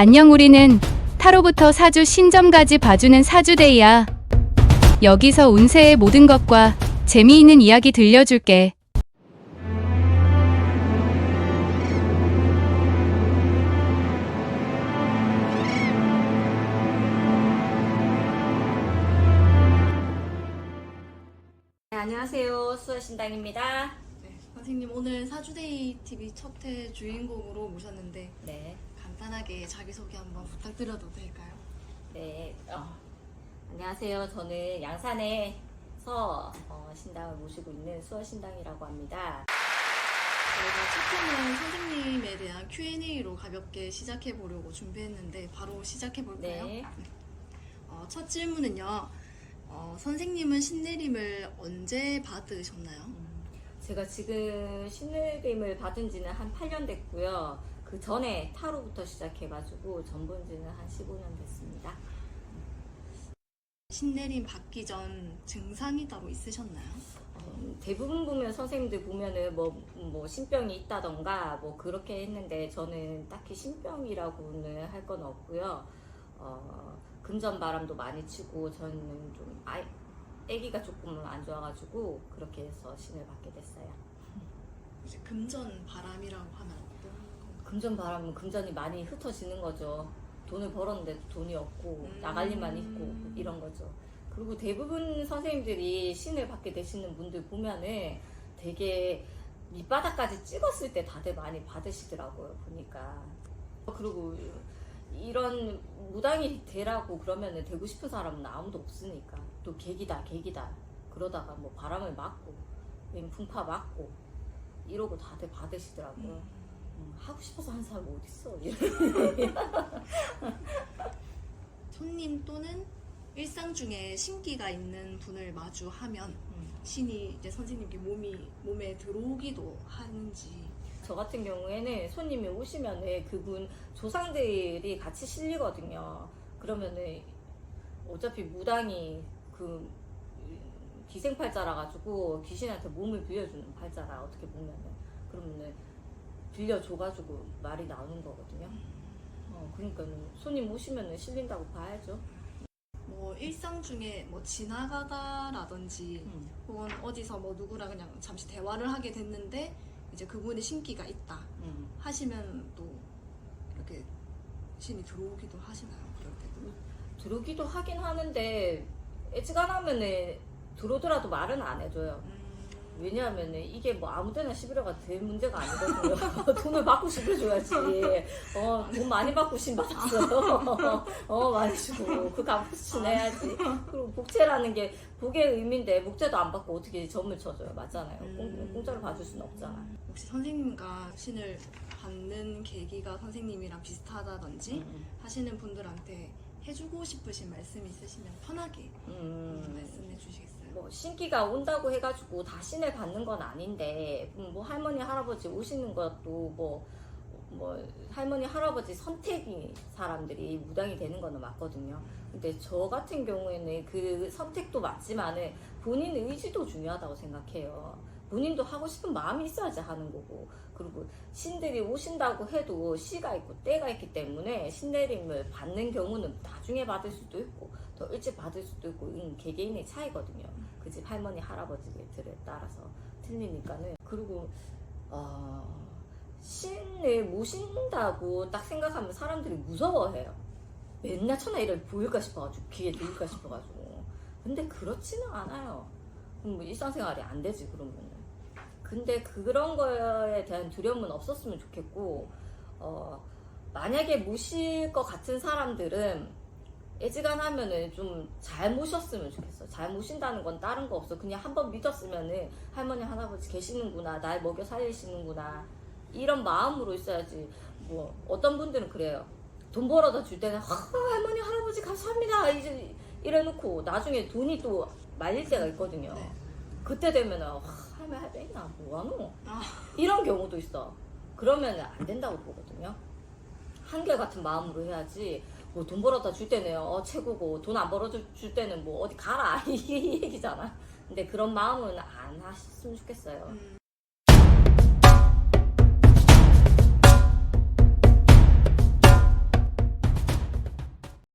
안녕 우리는 타로부터 사주 신점까지 봐주는 사주데이야. 여기서 운세의 모든 것과 재미있는 이야기 들려줄게. 네, 안녕하세요. 수아신당입니다. 네, 선생님 오늘 사주데이 TV 첫 회 주인공으로 모셨는데 네, 간단하게 자기소개 한번 부탁드려도 될까요? 네. 어, 안녕하세요. 저는 양산에서 어, 신당을 모시고 있는 수아신당이라고 합니다. 저희가 첫 회는 선생님에 대한 Q&A로 가볍게 시작해 보려고 준비했는데 바로 시작해 볼까요? 네. 어, 첫 질문은요. 어, 선생님은 신내림을 언제 받으셨나요? 제가 지금 신내림을 받은 지는 한 8년 됐고요. 그 전에 타로부터 시작해가지고 전본 지는 한 15년 됐습니다. 신내림 받기 전 증상이 따로 있으셨나요? 어, 대부분 보면 선생님들 보면은 뭐, 뭐 신병이 있다던가 뭐 그렇게 했는데 저는 딱히 신병이라고는 할 건 없고요. 어, 금전 바람도 많이 치고 저는 좀 아이, 아기가 조금 안 좋아가지고 그렇게 해서 신을 받게 됐어요. 이제 금전 바람이라고 하면? 금전 바람은 금전이 많이 흩어지는 거죠. 돈을 벌었는데 돈이 없고 음. 나갈 일만 있고 이런 거죠. 그리고 대부분 선생님들이 신을 받게 되시는 분들 보면은 되게 밑바닥까지 찍었을 때 다들 많이 받으시더라고요. 보니까. 그리고 이런 무당이 되라고 그러면은 되고 싶은 사람은 아무도 없으니까 또 계기다 계기다 그러다가 뭐 바람을 맞고 풍파 맞고 이러고 다들 받으시더라고요. 음, 하고 싶어서 한 사람 어딨어? 손님 또는 일상 중에 신기가 있는 분을 마주하면 신이 이제 선생님께 몸이 몸에 들어오기도 하는지 저 같은 경우에는 손님이 오시면은 그분 조상들이 같이 실리거든요. 그러면은 어차피 무당이 그 기생팔자라 가지고 귀신한테 몸을 빌려주는 팔자라 어떻게 보면은 그러면은 빌려줘가지고 말이 나오는 거거든요. 어, 그러니까는 손님 오시면은 실린다고 봐야죠. 뭐 일상 중에 뭐 지나가다라든지 음. 혹은 어디서 뭐 누구랑 그냥 잠시 대화를 하게 됐는데 이제 그분의 신기가 있다 음. 하시면 또 이렇게 신이 들어오기도 하시나요? 그럴 때도 들어오기도 하긴 하는데 애지간하면은 들어오더라도 말은 안 해줘요. 음, 왜냐하면 이게 뭐 아무데나 11호가 될 문제가 아니거든요. 돈을 받고 싶어줘야지. 어, 돈 많이 받고 신 받았어요. 어, 많이 주고. 그 값어치 내야지. 그리고 복채라는 게 복의 의미인데 복채도 안 받고 어떻게 점을 쳐줘요. 맞잖아요. 공, 음. 공 짜로 봐줄 수는 없잖아. 혹시 선생님과 신을 받는 계기가 선생님이랑 비슷하다든지 음, 하시는 분들한테 해주고 싶으신 말씀 있으시면 편하게 음. 말씀해 주시겠어요? 뭐 신기가 온다고 해가지고 다 신을 받는 건 아닌데 음, 뭐 할머니 할아버지 오시는 것도 뭐, 뭐 할머니 할아버지 선택이 사람들이 무당이 되는 거는 맞거든요. 근데 저 같은 경우에는 그 선택도 맞지만은 본인 의지도 중요하다고 생각해요. 본인도 하고 싶은 마음이 있어야지 하는 거고 그리고 신들이 오신다고 해도 시가 있고 때가 있기 때문에 신내림을 받는 경우는 나중에 받을 수도 있고 더 일찍 받을 수도 있고 이건 개개인의 차이거든요. 그 집 할머니 할아버지들에 따라서 틀리니까는 그리고 어, 신을 모신다고 딱 생각하면 사람들이 무서워해요. 맨날 천하 이를 보일까 싶어가지고 귀에 들릴까 싶어가지고 근데 그렇지는 않아요. 뭐 일상생활이 안 되지 그러면은. 근데 그런 거에 대한 두려움은 없었으면 좋겠고 어, 만약에 모실 것 같은 사람들은 애지간하면은 좀 잘 모셨으면 좋겠어. 잘 모신다는 건 다른 거 없어. 그냥 한번 믿었으면은 할머니 할아버지 계시는구나, 날 먹여 살리시는구나 이런 마음으로 있어야지. 뭐 어떤 분들은 그래요. 돈 벌어다 줄 때는 아, 할머니 할아버지 감사합니다 이제 이래놓고 나중에 돈이 또 말릴 때가 있거든요. 네. 그때 되면은 아, 할머니 할머니 나 뭐하노? 아. 이런 경우도 있어. 그러면 안 된다고 보거든요. 한결같은 마음으로 해야지. 뭐 돈 벌어다 줄 때는 어 최고고 돈 안 벌어다 줄 때는 뭐 어디 가라 이 얘기잖아. 근데 그런 마음은 안 하셨으면 좋겠어요. 음,